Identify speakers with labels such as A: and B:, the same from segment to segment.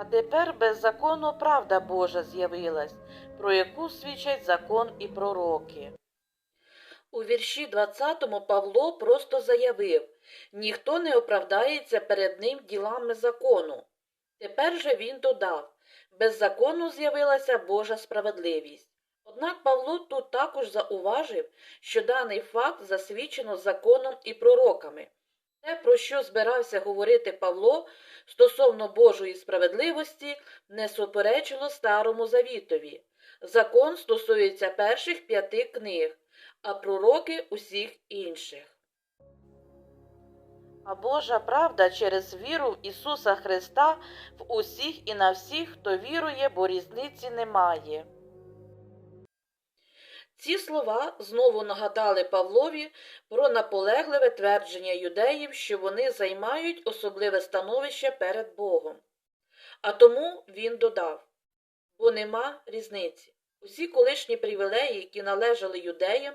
A: А тепер без закону правда Божа з'явилась, про яку свідчать закон і пророки. У вірші 20 Павло просто заявив ніхто не оправдається перед ним ділами закону. Тепер же він додав без закону з'явилася Божа справедливість. Однак Павло тут також зауважив, що даний факт засвідчено законом і пророками. Те, про що збирався говорити Павло стосовно Божої справедливості, не суперечило Старому Завітові. Закон стосується перших п'яти книг, а пророки усіх інших. А Божа правда через віру в Ісуса Христа в усіх і на всіх, хто вірує, бо різниці немає. Ці слова знову нагадали Павлові про наполегливе твердження юдеїв, що вони займають особливе становище перед Богом. А тому він додав бо нема різниці. Усі колишні привілеї, які належали юдеям,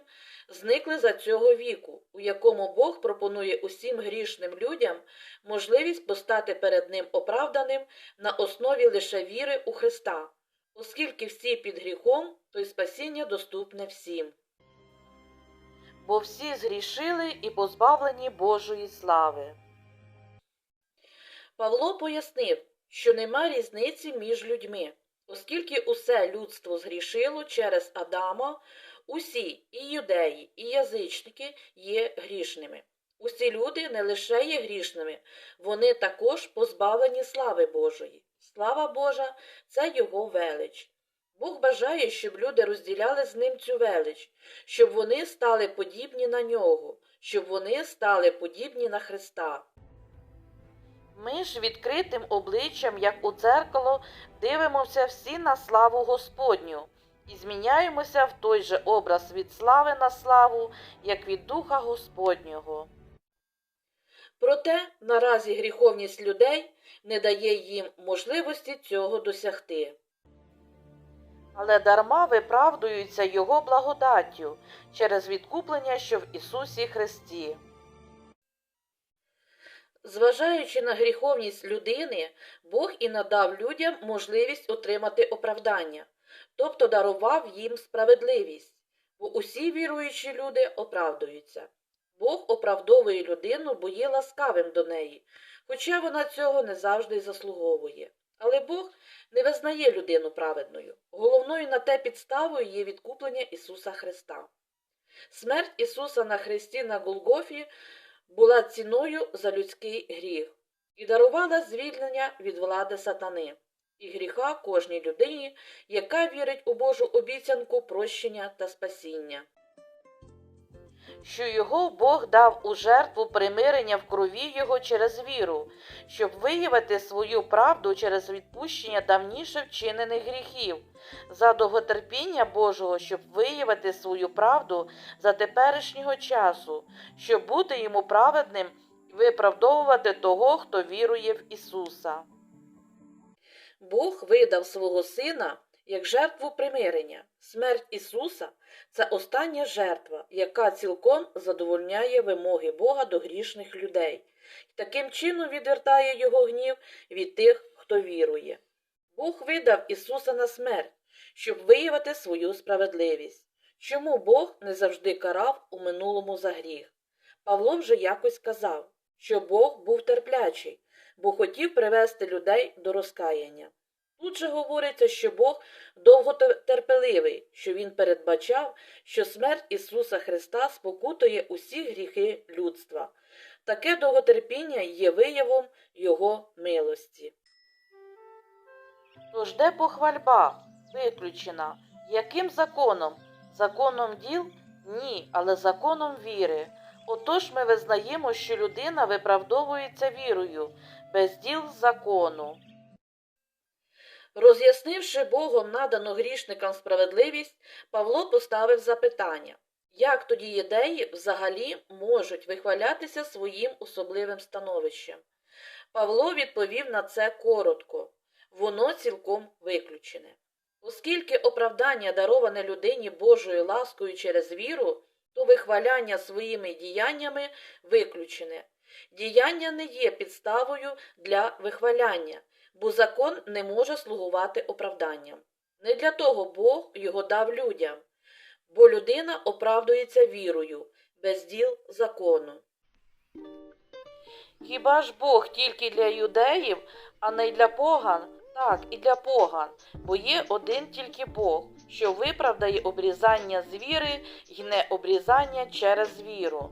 A: зникли за цього віку, у якому Бог пропонує усім грішним людям можливість постати перед Ним оправданим на основі лише віри у Христа, оскільки всі під гріхом, то й спасіння доступне всім. Бо всі згрішили і позбавлені Божої слави. Павло пояснив, що нема різниці між людьми, оскільки усе людство згрішило через Адама, усі і юдеї, і язичники є грішними. Усі люди не лише є грішними, вони також позбавлені слави Божої. Слава Божа це Його велич. Бог бажає, щоб люди розділяли з ним цю велич, щоб вони стали подібні на нього, щоб вони стали подібні на Христа. Ми ж відкритим обличчям, як у дзеркало, дивимося всі на славу Господню і зміняємося в той же образ від слави на славу, як від Духа Господнього. Проте наразі гріховність людей не дає їм можливості цього досягти. Але дарма виправдуються Його благодаттю через відкуплення, що в Ісусі Христі. Зважаючи на гріховність людини, Бог і надав людям можливість отримати оправдання, тобто дарував їм справедливість, бо усі віруючі люди оправдуються. Бог оправдовує людину, бо є ласкавим до неї, хоча вона цього не завжди заслуговує. Але Бог не визнає людину праведною. Головною на те підставою є відкуплення Ісуса Христа. Смерть Ісуса на Христі на Голгофі була ціною за людський гріх і дарувала звільнення від влади сатани і гріха кожній людині, яка вірить у Божу обіцянку прощення та спасіння. Що його Бог дав у жертву примирення в крові Його через віру, щоб виявити свою правду через відпущення давніше вчинених гріхів, за довготерпіння Божого, щоб виявити свою правду за теперішнього часу, щоб бути йому праведним виправдовувати того, хто вірує в Ісуса. Бог видав свого Сина як жертву примирення. Смерть Ісуса це остання жертва, яка цілком задовольняє вимоги Бога до грішних людей, і таким чином відвертає Його гнів від тих, хто вірує. Бог видав Ісуса на смерть, щоб виявити свою справедливість. Чому Бог не завжди карав у минулому за гріх? Павло вже якось казав, що Бог був терплячий, бо хотів привести людей до розкаяння. Тут же говориться, що Бог довготерпеливий, що Він передбачав, що смерть Ісуса Христа спокутує усі гріхи людства. Таке довготерпіння є виявом Його милості. Тож де похвальба виключена? Яким законом? Законом діл? Ні, але законом віри. Отож ми визнаємо, що людина виправдовується вірою, без діл закону. Роз'яснивши Богом надану грішникам справедливість, Павло поставив запитання, як тоді єдеї взагалі можуть вихвалятися своїм особливим становищем. Павло відповів на це коротко воно цілком виключене. Оскільки оправдання дароване людині Божою ласкою через віру, то вихваляння своїми діяннями виключене. Діяння не є підставою для вихваляння, бо закон не може слугувати оправданням. Не для того Бог його дав людям, бо людина оправдується вірою, без діл закону. Хіба ж Бог тільки для юдеїв, а не для поган? Так, і для поган, бо є один тільки Бог, що виправдає обрізання з віри не обрізання через віру.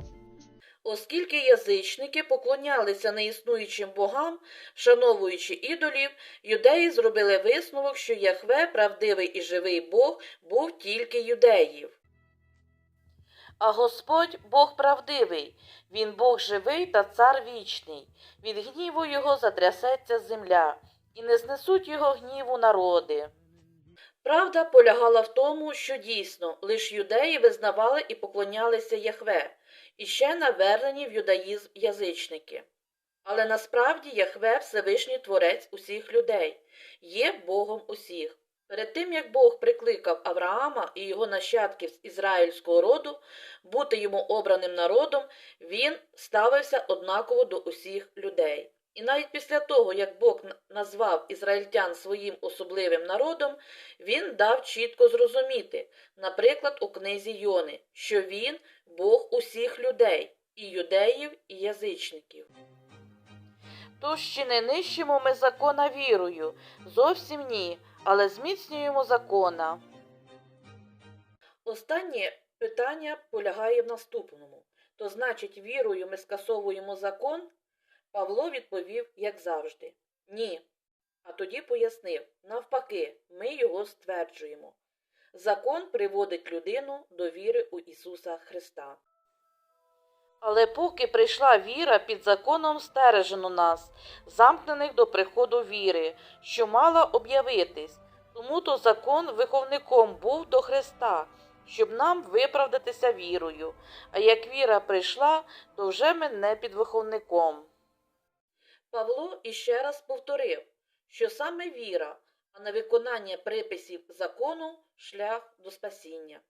A: Оскільки язичники поклонялися неіснуючим богам, вшановуючи ідолів, юдеї зробили висновок, що Яхве, правдивий і живий Бог, був тільки юдеїв. А Господь Бог правдивий, він Бог живий та цар вічний. Від гніву його затрясеться земля, і не знесуть його гніву народи. Правда полягала в тому, що дійсно лише юдеї визнавали і поклонялися Яхве, і ще навернені в юдаїзм язичники. Але насправді Яхве Всевишній Творець усіх людей, є Богом усіх. Перед тим, як Бог прикликав Авраама і його нащадків з ізраїльського роду бути йому обраним народом, він ставився однаково до усіх людей. І навіть після того, як Бог назвав ізраїльтян своїм особливим народом, він дав чітко зрозуміти, наприклад, у книзі Йони, що він Бог усіх людей, і юдеїв, і язичників. Тож чи не нищимо ми закона вірою? Зовсім ні, але зміцнюємо закона. Останнє питання полягає в наступному. То значить, вірою ми скасовуємо закон? Павло відповів, як завжди, ні. А тоді пояснив навпаки, ми його стверджуємо. Закон приводить людину до віри у Ісуса Христа. Але поки прийшла віра, під законом стережено нас, замкнених до приходу віри, що мала об'явитись. Тому то закон виховником був до Христа, щоб нам виправдатися вірою. А як віра прийшла, то вже ми не під виховником. Павло іще раз повторив, що саме віра, а не виконання приписів закону шлях до спасіння.